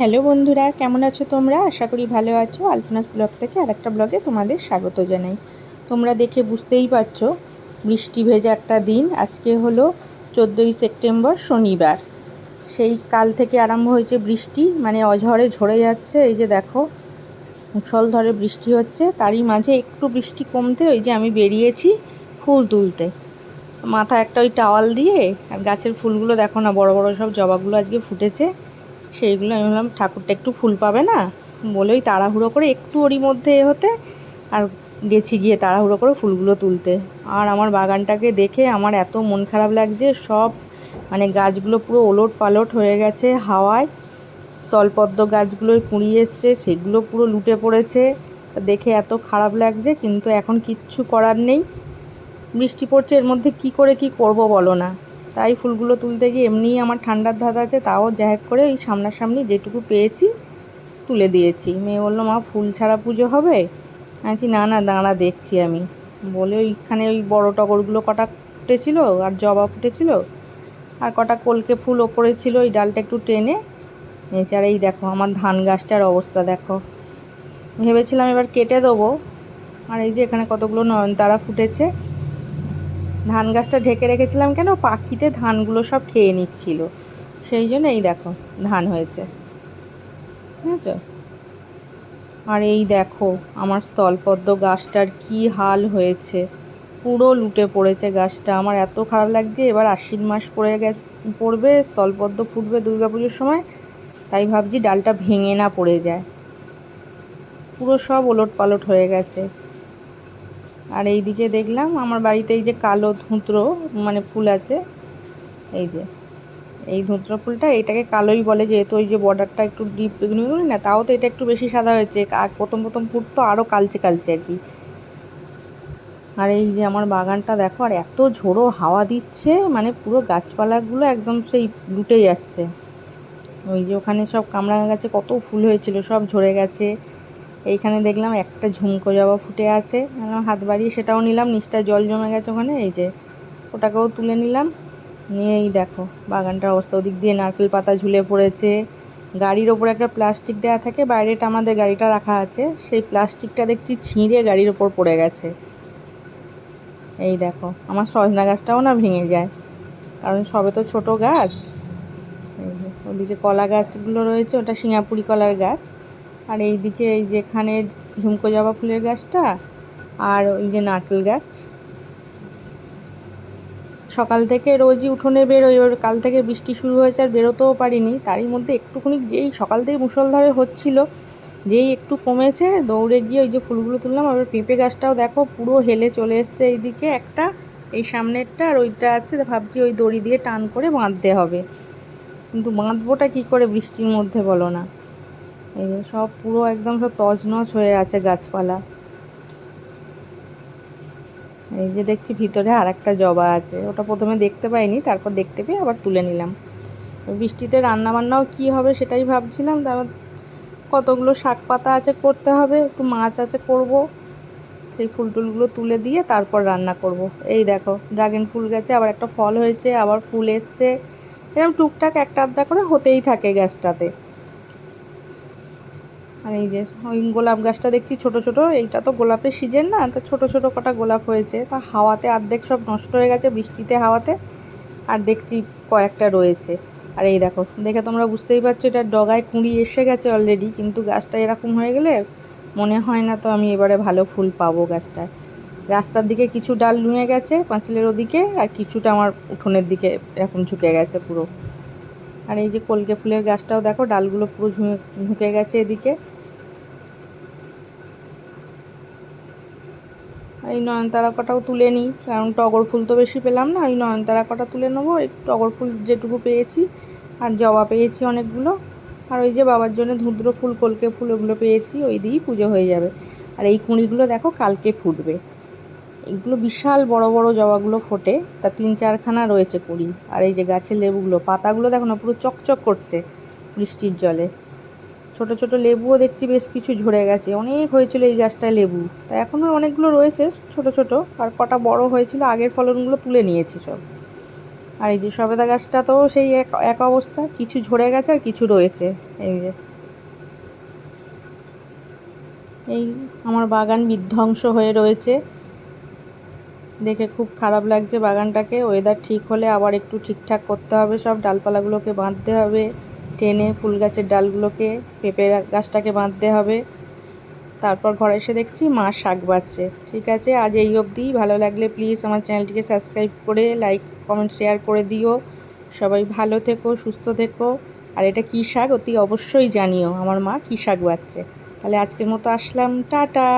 Hello বন্ধুরা, কেমন আছো তোমরা? আশা করি ভালো আছো। আলপনাস ব্লগ থেকে আরেকটা ব্লগে তোমাদের স্বাগত জানাই। তোমরা দেখে বুঝতেই পারছ, বৃষ্টি ভেজা একটা দিন। আজকে হলো চোদ্দোই সেপ্টেম্বর, শনিবার। সেই কাল থেকে আরম্ভ হয়েছে বৃষ্টি মানে অঝরে ঝরে যাচ্ছে। এই যে দেখো মুসলধরে বৃষ্টি হচ্ছে। তারই মাঝে একটু বৃষ্টি কমতে ওই যে আমি বেরিয়েছি ফুল তুলতে। মাথা একটা ওই টাওয়াল দিয়ে, আর গাছের ফুলগুলো দেখো না, বড় বড় সব জবাগুলো আজকে ফুটেছে। সেইগুলো আমি বললাম ঠাকুরটা একটু ফুল পাবে না? বলে ওই তাড়াহুড়ো করে একটু ওরই মধ্যে এ হতে আর গেছি গিয়ে তাড়াহুড়ো করে ফুলগুলো তুলতে। আর আমার বাগানটাকে দেখে আমার এত মন খারাপ লাগছে, সব মানে গাছগুলো পুরো ওলট পালট হয়ে গেছে হাওয়ায়। স্থলপদ্ম গাছগুলো কুড়িয়ে এসছে, সেগুলো পুরো লুটে পড়েছে। দেখে এত খারাপ লাগছে, কিন্তু এখন কিচ্ছু করার নেই। বৃষ্টি পড়ছে, এর মধ্যে কি করে কি করব বলো না? তাই ফুলগুলো তুলতে গিয়ে এমনিই আমার ঠান্ডার ধাত আছে, তাও জ্যাক করে ওই সামনাসামনি যেটুকু পেয়েছি তুলে দিয়েছি। মেয়ে বলল, মা, ফুল ছাড়া পুজো হবে? আছি না না, দাঁড়া, দেখছি আমি। বলে ওইখানে ওই বড় টগরগুলো কটা ফুটেছিল, আর জবা ফুটেছিল, আর কটা কলকে ফুল ওপরে ছিল, ওই ডালটা একটু টেনে এছাড়া এই দেখো, আমার ধান গাছটার অবস্থা দেখো। ভেবেছিলাম এবার কেটে দেবো। আর এই যে এখানে কতগুলো নয়নতারা ফুটেছে ধান গাছটা ঢেকে রেখেছিলাম কেন? পাখিতে ধানগুলো সব খেয়ে নিচ্ছিল। সেই জন্য এই দেখো, ধান হয়েছে। বুঝেছ আর এই দেখো, আমার স্থলপদ্ম গাছটার কি হাল হয়েছে। পুরো লুটে পড়েছে গাছটা। আমার এত খারাপ লাগছে, এবার আশ্বিন মাস পড়ে গে, পড়বে, স্থলপদ্ম ফুটবে পুজোর সময়। তাই ভাবছি ডালটা ভেঙে না পড়ে যায়। পুরো সব ওলট পালট হয়ে গেছে। আর এই দিকে দেখলাম আমার বাড়িতে এই যে কালো ধুতরো মানে ফুল আছে, এই যে, এই ধুতরো ফুলটা, এটাকে কালোই বলে, যেহেতু ওই যে বর্ডারটা একটু ডিপ বেগুনি না, তাও তো এটা একটু বেশি সাদা হয়েছে, আর প্রথম প্রথম ফুটতো আরও কালচে কালচে আর কি। আর এই যে আমার বাগানটা দেখো, আর এত ঝোড়ো হাওয়া দিচ্ছে মানে পুরো গাছপালাগুলো একদম সেই লুটে যাচ্ছে। ওই যে ওখানে সব কামরাঙা গাছে কত ফুল হয়েছিল, সব ঝরে গেছে। এইখানে দেখলাম একটা ঝুমকো জবা ফুটে আছে। হাত বাড়িয়ে সেটাও নিলাম, নিচটা জল জমে গেছে ওখানে। এই যে, ওটাকেও তুলে নিলাম। নিয়ে এই দেখো, বাগানটার অবস্থা। ওদিক দিয়ে নারকেল পাতা ঝুলে পড়েছে। গাড়ির ওপর একটা প্লাস্টিক দেওয়া থাকে, বাইরেটা আমাদের গাড়িটা রাখা আছে। সেই প্লাস্টিকটা দেখছি ছিঁড়ে গাড়ির ওপর পড়ে গেছে। এই দেখো, আমার সজনা গাছটাও না ভেঙে যায়, কারণ সবে তো ছোট গাছ। ওদিকে কলা গাছগুলো রয়েছে, ওটা সিঙ্গাপুরি কলার গাছ। আর এই দিকে এই যেখানে ঝুমকো জবা ফুলের গাছটা আর ওই যে নারকেল গাছ। সকাল থেকে রোজই উঠোনে বেরোই ওর কাল থেকে বৃষ্টি শুরু হয়েছে আর বেরোতেও পারিনি। তারই মধ্যে একটুখানি যেই সকাল থেকে মুসলধারে হচ্ছিল, যেই একটু কমেছে, দৌড়ে গিয়ে ওই যে ফুলগুলো তুললাম, আবার পেঁপে গাছটাও দেখো পুরো হেলে চলে এসছে এইদিকে একটা, এই সামনেরটা আর ওইটা আছে ভাবছি ওই দড়ি দিয়ে টান করে বাঁধতে হবে। কিন্তু বাঁধবোটা কী করে বৃষ্টির মধ্যে বলো না। এই যে সব পুরো একদম সব তজনজ হয়ে আছে গাছপালা। এই যে দেখছি ভিতরে আর একটা জবা আছে। ওটা প্রথমে দেখতে পাইনি, তারপর দেখতে পেয়ে আবার তুলে নিলাম। বৃষ্টিতে রান্না বান্নাও কী হবে সেটাই ভাবছিলাম, তারপর কতগুলো শাক পাতা আছে করতে হবে, একটু মাছ আছে করব। সেই ফুল টুলগুলো তুলে দিয়ে তারপর রান্না করব। এই দেখো, ড্রাগন ফুল গেছে, আবার একটা ফল হয়েছে, আবার ফুল এসছে। এরকম টুকটাক একটা আধটা করে হতেই থাকে গ্যাসটাতে। আর এই যে ওই গোলাপ গাছটা দেখছি ছোট ছোট, এইটা তো গোলাপের সিজন না, তো ছোট ছোট কটা গোলাপ হয়েছে, তা হাওয়াতে অর্ধেক সব নষ্ট হয়ে গেছে বৃষ্টিতে হাওয়াতে, আর দেখছি কয়েকটা রয়েছে। আর এই দেখো, দেখে তোমরা বুঝতেই পারছ এটা ডগায় কুঁড়ি এসে গেছে অলরেডি কিন্তু গাছটা এরকম হয়ে গেলে মনে হয় না তো আমি এবারে ভালো ফুল পাবো গাছটায়। রাস্তার দিকে কিছু ডাল নুয়ে গেছে পাঁচিলের ওদিকে, আর কিছুটা আমার উঠোনের দিকে এরকম ঝুঁকে গেছে পুরো। আর এই যে কলকে ফুলের গাছটাও দেখো, ডালগুলো পুরো ঝুঁকে গেছে এদিকে। এই নয়নতারা কটাও তুলে নিই। কারণ টগর ফুল তো বেশি পেলাম না ওই নয়নতারা কটা তুলে নেব। এই টগর ফুল যেটুকু পেয়েছি, আর জবা পেয়েছি অনেকগুলো। আর ওই যে বাবার জন্য ধুদ্র ফুল, কলকে ফুল, ওগুলো পেয়েছি, ওই দিয়েই পুজো হয়ে যাবে। আর এই কুঁড়িগুলো দেখো কালকে ফুটবে। এগুলো বিশাল বড় বড় জবাগুলো ফোটে, তা তিন চারখানা রয়েছে কুড়ি। আর এই যে গাছের লেবুগুলো, পাতাগুলো দেখো না, পুরো চকচক করছে বৃষ্টির জলে। ছোট ছোট লেবুও দেখছি বেশ কিছু ঝরে গেছে। অনেক হয়েছিল এই গাছটায় লেবু। তা এখনও অনেকগুলো রয়েছে ছোট ছোট, আর কটা বড় হয়েছিল, আগের ফলনগুলো তুলে নিয়েছি সব। আর এই যে সবেদা গাছটা তো সেই এক এক অবস্থা, কিছু ঝরে গেছে আর কিছু রয়েছে। এই যে। এই আমার বাগান বিধ্বংস হয়ে রয়েছে। দেখে খুব খারাপ লাগছে বাগানটাকে। ওয়েদার ঠিক হলে আবার একটু ঠিকঠাক করতে হবে সব। ডালপালাগুলোকে বাঁধতে হবে। টেনে ফুল গাছের ডালগুলোকে পেঁপে গাছটাকে বাঁধতে হবে। তারপর ঘরে এসে দেখছি মা শাক বাচ্ছে ঠিক আছে, আজ এই অবধি। ভালো লাগলে প্লিজ আমার চ্যানেলটিকে সাবস্ক্রাইব করে লাইক কমেন্ট শেয়ার করে দিও। সবাই ভালো থেকো, সুস্থ থেকো। আর এটা কী শাক? অতি অবশ্যই জানিও। আমার মা কী শাক বাচ্ছে তাহলে আজকের মতো আসলাম। টাটা!